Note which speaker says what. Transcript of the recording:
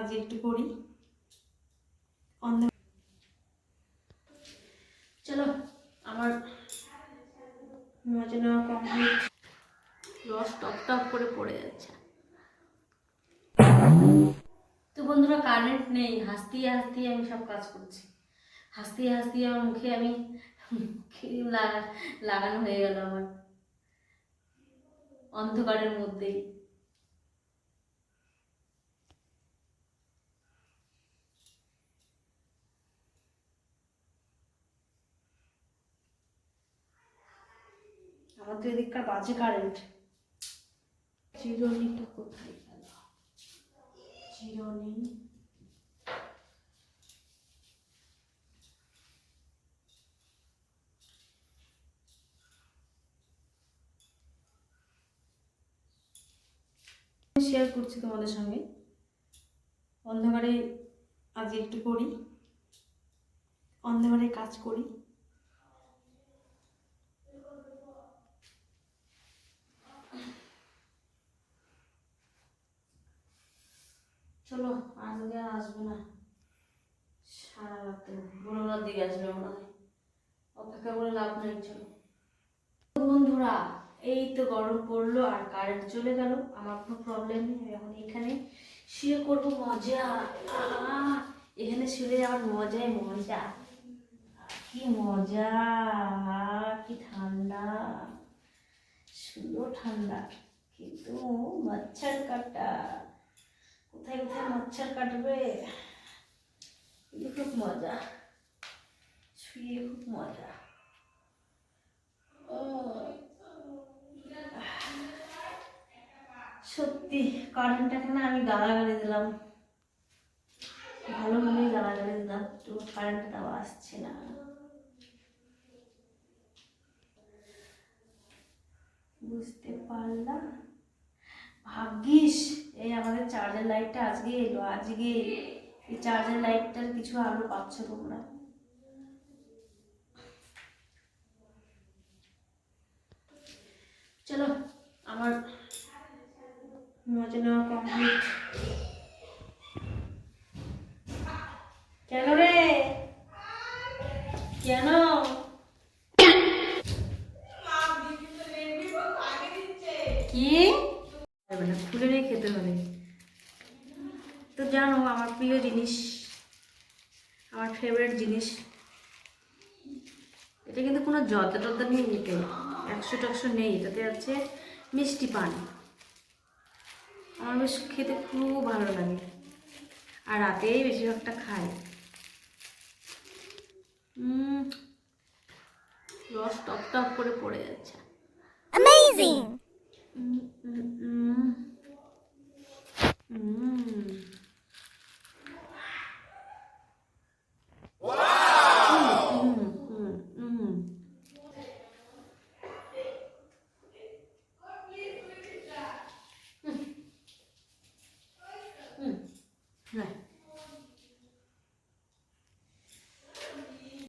Speaker 1: আজ একটু করি। চলো আমার মজা নেওয়া কমপ্লিট রস টপ টপ করে পড়ে যাচ্ছে। তো বন্ধুরা কারেন্ট নেই। হাসতে হাসতে আমি সব কাজ করছি। হাসতে হাসতে আমার মুখে আমি লাগা লাগানো হয়ে গেল আমার। অন্ধকারের মধ্যেই। আমাদের এদিককার বাজে কারেন্ট চিরনিটা কোথায় গেল? চিরনি। শেয়ার করছি তোমাদের সঙ্গে। অন্ধকারে আজ একটু করি অন্ধকারে কাজ করি। চলো আজকে আর আসবে না। সারা রাতে বড়রার দিকে আসবে মনে হয়। অপেক্ষা করে লাভ নেই, চলো। বন্ধুরা, এই তো গরম পড়ল আর কারেন্ট চলে গেল। আমার কোনো প্রবলেম নেই এখন এখানে শুয়ে করব মজা! এখানে শুলে আমার মজাই মজা। কি মজা কি ঠান্ডা। শুধু ঠান্ডা, কিন্তু মচ্ছর কাটা। কোথায় কোথায় মচ্ছর কাটবে? খুব মজা। শুয়ে খুব মজা। সত্যি কারেন্টটাকে না আমি গালাগালি দিলাম। ভালোভাবেই গালাগালি দিলাম, তো কারেন্টটা তাও আসছে না। বুঝতে পারলাম। ভাগ্যিস এই আমাদের চার্জার লাইটটা আজকে এলো আজকে এই চার্জার লাইটটার কিছু আলো পাচ্ছ তোমরা। চলো আমার মজা নেওয়া কমপ্লিট কেন রে? কেন? কি? হবে না, খুলে নিয়ে খেতে হবে। তো জানো, আমার প্রিয় জিনিস, আমার ফেভারিট জিনিস, এটা কিন্তু কোনো যত টত নেই এতে একশো টাকশো নেই, এটাতে আছে মিষ্টি পান। আমার বেশ খেতে খুব ভালো লাগে, আর রাতেই বেশিরভাগটা খাই। রস টপ টপ করে পড়ে যাচ্ছে।
Speaker 2: Amazing!
Speaker 1: 음, 음, 음. 음. 와우! 음, 음, 음. 음. 음. 네.